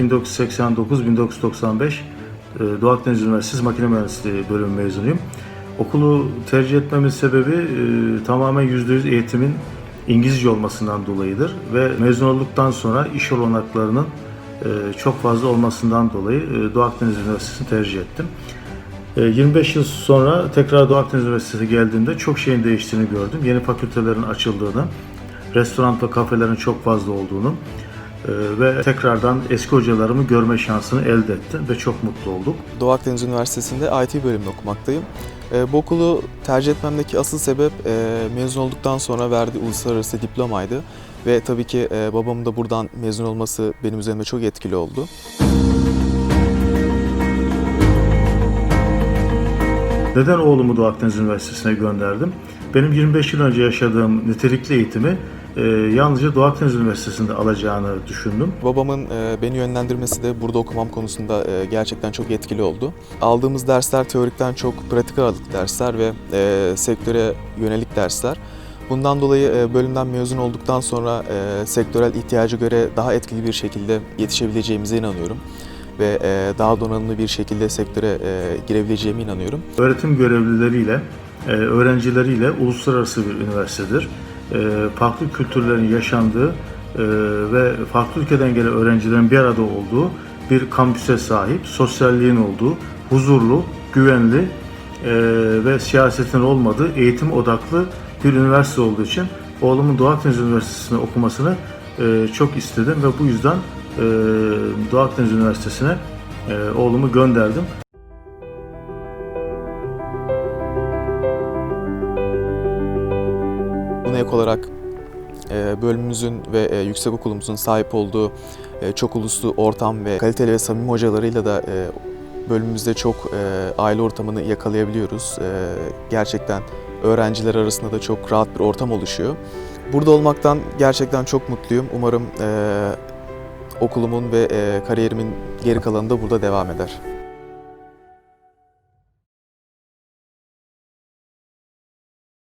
...1989-1995 e, Doğu Akdeniz Üniversitesi Makine Mühendisliği bölümü mezunuyum. Okulu tercih etmemin sebebi e, tamamen %100 eğitimin İngilizce olmasından dolayıdır ve mezun olduktan sonra iş olanaklarının e, çok fazla olmasından dolayı e, Doğu Akdeniz Üniversitesi'ni tercih ettim. E, 25 yıl sonra tekrar Doğu Akdeniz Üniversitesi'ne geldiğimde çok şeyin değiştiğini gördüm. Yeni fakültelerin açıldığını, restoran ve kafelerin çok fazla olduğunu e, ve tekrardan eski hocalarımı görme şansını elde ettim ve çok mutlu olduk. Doğu Akdeniz Üniversitesi'nde IT bölümünü okumaktayım. E, bu okulu tercih etmemdeki asıl sebep e, mezun olduktan sonra verdiği uluslararası diplomaydı. Ve tabii ki babamın da buradan mezun olması benim üzerimde çok etkili oldu. Neden oğlumu Doğu Akdeniz Üniversitesi'ne gönderdim? Benim 25 yıl önce yaşadığım nitelikli eğitimi e, yalnızca Doğu Akdeniz Üniversitesi'nde alacağını düşündüm. Babamın e, beni yönlendirmesi de burada okumam konusunda e, gerçekten çok etkili oldu. Aldığımız dersler teorikten çok pratik ağırlıklı dersler ve e, sektöre yönelik dersler. Bundan dolayı e, bölümden mezun olduktan sonra e, sektörel ihtiyaca göre daha etkili bir şekilde yetişebileceğimize inanıyorum. Ve e, daha donanımlı bir şekilde sektöre e, girebileceğime inanıyorum. Öğretim görevlileriyle, e, öğrencileriyle uluslararası bir üniversitedir. E, farklı kültürlerin yaşandığı ve farklı ülkeden gelen öğrencilerin bir arada olduğu bir kampüse sahip, sosyalliğin olduğu, huzurlu, güvenli ve siyasetin olmadığı eğitim odaklı bir üniversite olduğu için oğlumun Doğu Akdeniz Üniversitesi'nde okumasını çok istedim ve bu yüzden Doğu Akdeniz Üniversitesi'ne e, oğlumu gönderdim. Buna ek olarak e, bölümümüzün ve e, yüksek okulumuzun sahip olduğu e, çok uluslu ortam ve kaliteli ve samimi hocalarıyla da e, bölümümüzde çok e, aile ortamını yakalayabiliyoruz. E, Gerçekten öğrenciler arasında da çok rahat bir ortam oluşuyor. Burada olmaktan gerçekten çok mutluyum. Umarım e, okulumun ve e, kariyerimin geri kalanı da burada devam eder.